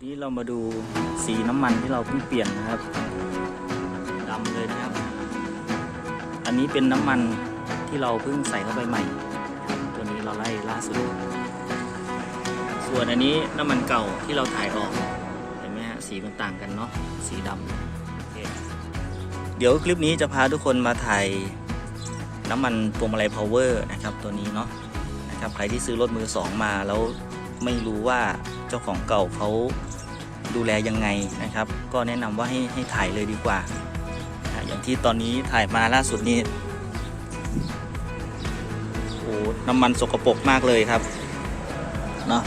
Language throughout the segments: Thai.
ทีนี้เรามาดูสีน้ำมันที่เราเพิ่งเปลี่ยนนะครับดำเลยนะครับ อันนี้เป็นน้ำมันที่เราเพิ่งใส่เข้าไปใหม่ ตัวนี้เราไล่ล่าสุด ส่วนอันนี้น้ำมันเก่าที่เราถ่ายออก เห็นไหมฮะสีมันต่างกันเนาะสีดำเเดี๋ยวคลิปนี้จะพาทุกคนมาถ่ายน้ำมันพวงมาลัยพาวเวอร์นะครับตัวนี้เนาะนะครับใครที่ซื้อรถมือสองมาแล้วไม่รู้ว่าเจ้าของเก่าเขา ดูแลยังไงนะครับ ก็แนะนำว่าให้ให้ถ่ายเลยดีกว่าอะอย่างที่ตอนนี้ถ่ายมาล่าสุดนี้โอ้น้ำมันสกปรกมากเลยครับเนาะ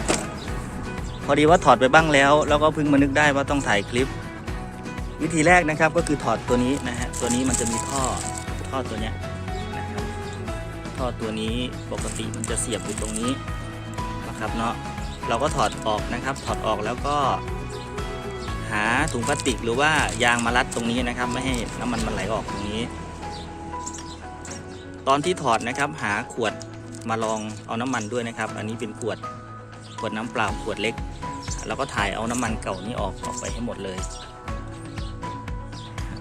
พอดีว่าถอดไปบ้างแล้ว แล้วก็เพิ่งมานึกได้ว่าต้องถ่ายคลิป วิธีแรกนะครับก็คือถอดตัวนี้นะฮะตัวนี้มันจะมีท่อท่อตัวเนี้ยนะครับท่อตัวนี้ปกติมันจะเสียบอยู่ตรงนี้นะครับเนาะเราก็ถอดออกนะครับ ถอดออกแล้วก็ หาถุงพลาสติกหรือว่ายางมารัดตรงนี้นะครับ ไม่ให้น้ำมันมันไหลออกตรงนี้ ตอนที่ถอดนะครับ หาขวดมาลองเอาน้ำมันด้วยนะครับ อันนี้เป็นขวดขวดน้ำเปล่าขวดเล็ก แล้วก็ถ่ายเอาน้ำมันเก่านี้ออกออกไปให้หมดเลย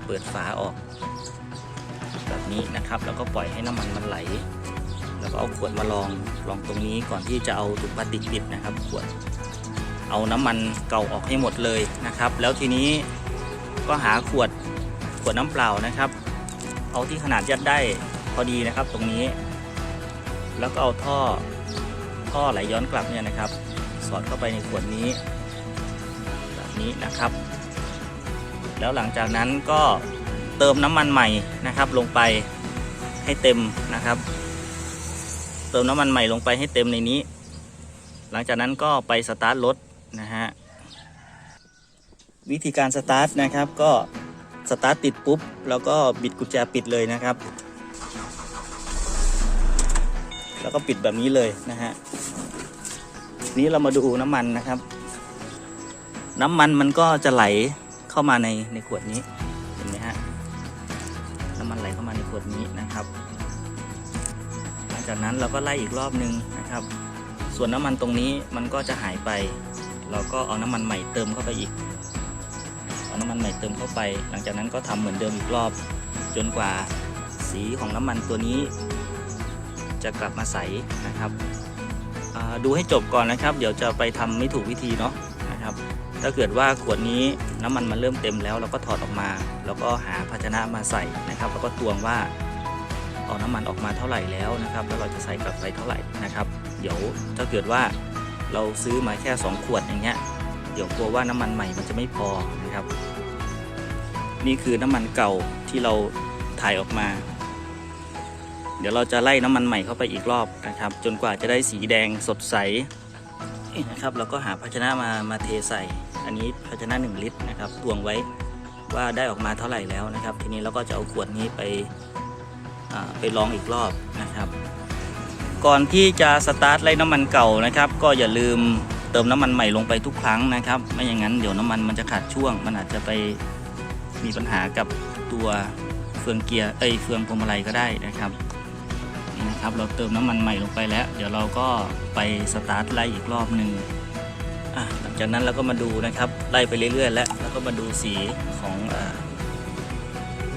เปิดฝาออก แบบนี้นะครับ แล้วก็ปล่อยให้น้ำมันมันไหล แล้วก็เอาขวดมาลองลองตรงนี้ก่อนที่จะเอาถุงพลาสติกปิดนะครับ ขวด เอาน้ำมันเก่าออกให้หมดเลยนะครับ แล้วทีนี้ก็หาขวดขวดน้ำเปล่านะครับ เอาที่ขนาดยัดได้พอดีนะครับตรงนี้ แล้วก็เอาท่อท่อไหลย้อนกลับเนี่ยนะครับ สอดเข้าไปในขวดนี้ แบบนี้นะครับ แล้วหลังจากนั้นก็เติมน้ำมันใหม่นะครับ ลงไปให้เต็มนะครับ เติมน้ำมันใหม่ลงไปให้เต็มในนี้ หลังจากนั้นก็ไปสตาร์ทรถ นะฮะ วิธีการสตาร์ทนะครับก็สตาร์ทติดปุ๊บ แล้วก็บิดกุญแจปิดเลยนะครับ แล้วก็ปิดแบบนี้เลยนะฮะนี้เรามาดูน้ำมันนะครับ น้ำมันมันก็จะไหลเข้ามาในในขวดนี้เห็นไหมฮะน้ำมันไหลเข้ามาในขวดนี้นะครับ หลังจากนั้นเราก็ไล่อีกรอบนึงนะครับ ส่วนน้ำมันตรงนี้มันก็จะหายไป เราก็เอาน้ำมันใหม่เติมเข้าไปอีก เอาน้ำมันใหม่เติมเข้าไป หลังจากนั้นก็ทำเหมือนเดิมอีกรอบ จนกว่าสีของน้ำมันตัวนี้ จะกลับมาใสนะครับดูให้จบก่อนนะครับ เดี๋ยวจะไปทำไม่ถูกวิธีเนาะนะครับ ถ้าเกิดว่าขวดนี้น้ำมันมันเริ่มเต็มแล้วเราก็ถอดออกมา แล้วก็หาภาชนะมาใส่นะครับ แล้วก็ตวงว่าเอาน้ำมันออกมาเท่าไหร่แล้วนะครับ แล้วเราจะใส่กลับไปเท่าไหร่นะครับ เดี๋ยวถ้าเกิดว่า เราซื้อมาแค่ 2 ขวดอย่างเงี้ย เดี๋ยวกลัวว่าน้ำมันใหม่มันจะไม่พอนะครับ นี่คือน้ำมันเก่าที่เราถ่ายออกมา เดี๋ยวเราจะไล่น้ำมันใหม่เข้าไปอีกรอบนะครับ จนกว่าจะได้สีแดงสดใสนะครับเราก็หาภาชนะมามาเทใส่ อันนี้ภาชนะ 1 ลิตรนะครับตวงไว้ว่าได้ออกมาเท่าไหร่แล้วนะครับ ทีนี้เราก็จะเอาขวดนี้ไปไปลองอีกรอบนะครับ ก่อนที่จะสตาร์ทไล่น้ำมันเก่านะครับ ก็อย่าลืมเติมน้ำมันใหม่ลงไปทุกครั้งนะครับ ไม่อย่างนั้นเดี๋ยวน้ำมันมันจะขาดช่วง มันอาจจะไปมีปัญหากับตัวเฟืองเกียร์เอ้ยเฟืองพวงมาลัยก็ได้นะครับนี่นะครับ เราเติมน้ำมันใหม่ลงไปแล้ว เดี๋ยวเราก็ไปสตาร์ทไล่อีกรอบหนึ่งอะหลังจากนั้นเราก็มาดูนะครับไล่ไปเรื่อยๆ แล้วแล้วก็มาดูสีของอ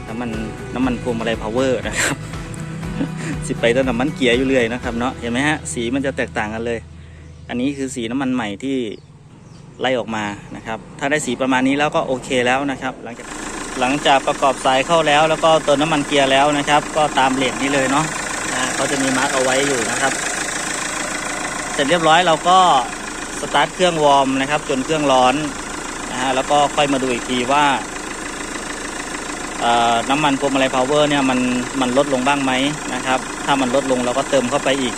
น้ำมันน้ำมันพวงมาลัยพาวเวอร์นะครับ สิไปตั้งแต่มันเกียร์อยู่เรื่อยนะครับเนาะเห็นไหมฮะสีมันจะแตกต่างกันเลย อันนี้คือสีน้ำมันใหม่ที่ไล่ออกมานะครับ ถ้าได้สีประมาณนี้แล้วก็โอเคแล้วนะครับ หลังจากหลังจากประกอบสายเข้าแล้ว แล้วก็เติมน้ำมันเกียร์แล้วนะครับ ก็ตามเหลทนี้เลยเนาะเขาจะมีมาร์กเอาไว้อยู่นะครับเสร็จเรียบร้อยเราก็สตาร์ทเครื่องวอร์มนะครับ จนเครื่องร้อนนะฮะแล้วก็ค่อยมาดูอีกทีว่า น้ำมันพวงมาลัยพาวเวอร์เนี่ยมันมันลดลงบ้างไหมนะครับ ถ้ามันลดลงเราก็เติมเข้าไปอีก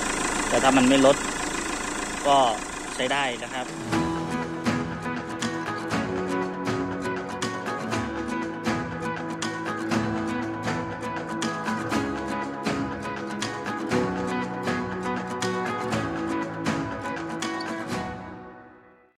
แต่ถ้ามันไม่ลดก็ใช้ได้นะครับ